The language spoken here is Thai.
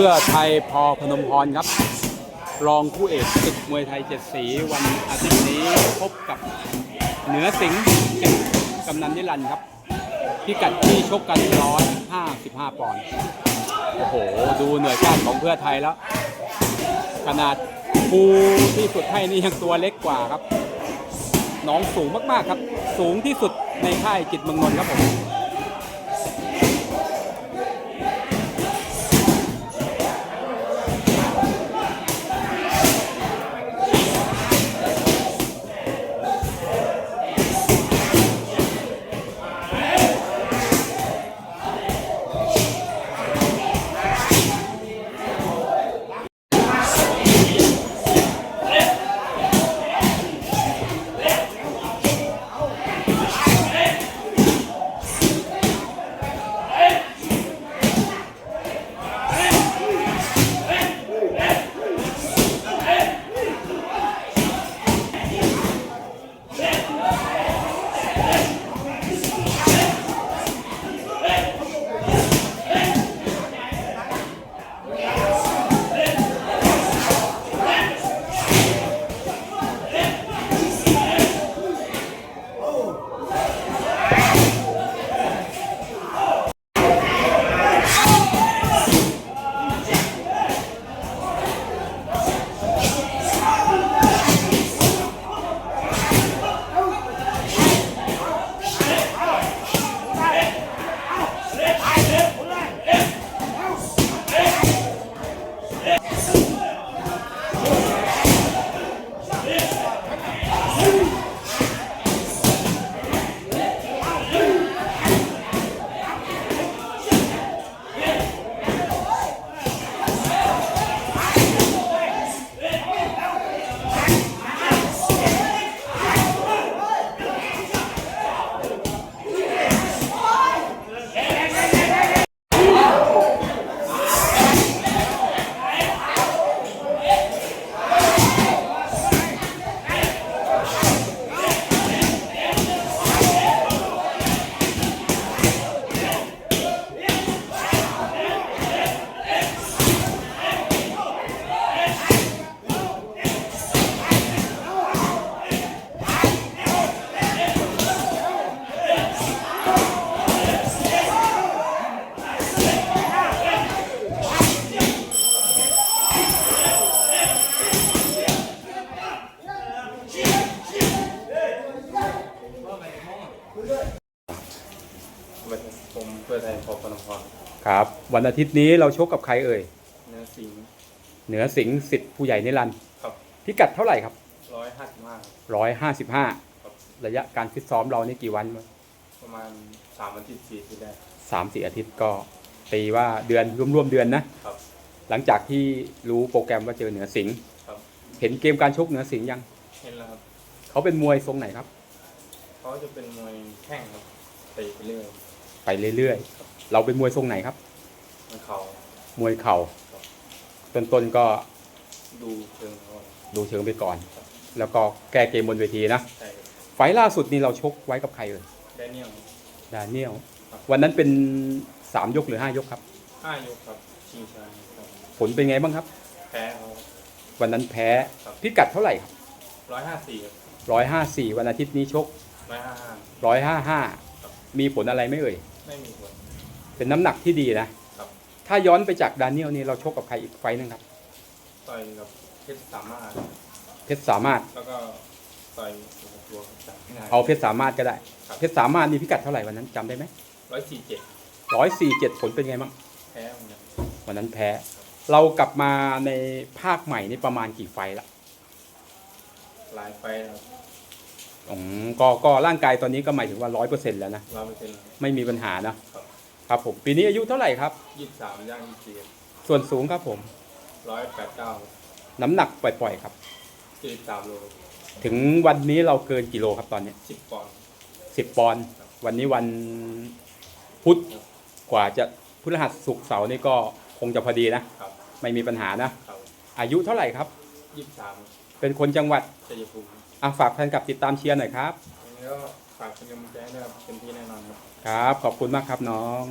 พื่อไทยพอพนมพรครับ รองคู่เอกศึกมวยไทยเจ็ดสีวันอาทิตย์นี้พบกับเหนือสิงห์สิงห์กำนันนิรันดร์ครับ พิกัดที่ชกกันร้อยห้าสิบห้าปอนด์โอ้โห ดูเหนื่อยก้านของเพื่อไทยแล้ว ขนาดภูที่สุดให้นี่ยังตัวเล็กกว่าครับ น้องสูงมากๆครับ สูงที่สุดในค่ายจิตเมืองนนท์ครับผม ครับ วันอาทิตย์นี้เราชกกับใครเอ่ย เนื้อสิงห์เหนือสิงห์สิทธิ์ผู้ใหญ่นิรันดร์ครับพิกัดเท่าไหร่ครับร้อยห้าสิบห้าร้อยห้าสิบห้าครับระยะการฟิตซ้อมเรานี่กี่วันประมาณสามอาทิตย์สี่ที่ได้สามสี่อาทิตย์ก็ตีว่าเดือนร่วมๆเดือนนะ ครับ หลังจากที่รู้โปรแกรมว่าเจอเหนือสิงห์ครับเห็นเกมการชกเหนือสิงห์ยัง เห็นแล้วครับเขาเป็นมวยทรงไหนครับเขาจะเป็นมวยแข้งครับเตะไปเรื่อยไปเรื่อยๆ เราเป็นมวยทรงไหนครับ มันเขามวยเข่าครับต้นๆก็ดูเชิงเขาดูเชิงไปก่อน แล้วก็แก้เกมบนเวทีนะใช่ไฟล์ล่าสุดนี่เราชกไว้กับใครเอ่ยแดเนียล ดาเนียลครับ วันนั้นเป็นสามยกหรือห้ายกครับ ห้ายกครับชิงชัยครับผลเป็นไงบ้างครับ แพ้เขา วันนั้นแพ้ครับ พิกัดเท่าไหร่ครับร้อยห้าสี่ครับร้อยห้าสี่วันอาทิตย์นี้ชกร้อยห้าห้า ร้อยห้าห้าครับ มีผลอะไรไหม่เอ่ย ไม่มีผล เป็นน้ำหนักที่ดีนะครับ ถ้าย้อนไปจากดาเนียลนี่เราชกกับใครอีกไฟล์หนึงครับต่อยกับเพชรสามารถเพชรสามารถแล้วก็ต่อยกับตัวกับจับไม่ได้ เอาเพชรสามารถก็ได้ครับ เพชรสามารถนี่พิกัดเท่าไหร่วันนั้นจำได้ไหมร้อยสี่เจ็ดร้อยสี่เจ็ดผลเป็นไงบ้างแพ้เหมือนกันวันนั้นแพ้ เรากลับมาในภาคใหม่นี่ประมาณกี่ไฟล์ละหลายไฟครับอืมก็ก็ร่างกายตอนนี้ก็หมายถึงว่าร้อยเปอร์เซ็นต์แล้วนะ ร้อยเปอร์เซ็นต์ไม่มีปัญหานะ ครับ ครับผมปีนี้อายุเท่าไหร่ครับ ยี่สิบสามย่างยี่สิบสี่ส่วนสูงครับผมร้อยแปดเก้าน้ำหนักปล่อยๆครับ สี่สิบสามโลถึงวันนี้เราเกินกิโลครับตอนนี้สิบปอนด์สิบปอนด์วันนี้วันพุธกว่าจะพฤหัสศุกร์เสาร์นี่ก็คงจะพอดีนะ ครับไม่มีปัญหานะ ครับอายุเท่าไหร่ครับ ยี่สิบสามเป็นคนจังหวัดชัยภูมิอะฝากแฟนคลับติดตามเชียร์หน่อยครับอันนี้ก็ ฝากเป็นกำลังใจให้ด้วยครับเป็นที่แน่นอนครับ ครับ ขอบคุณมากครับน้อง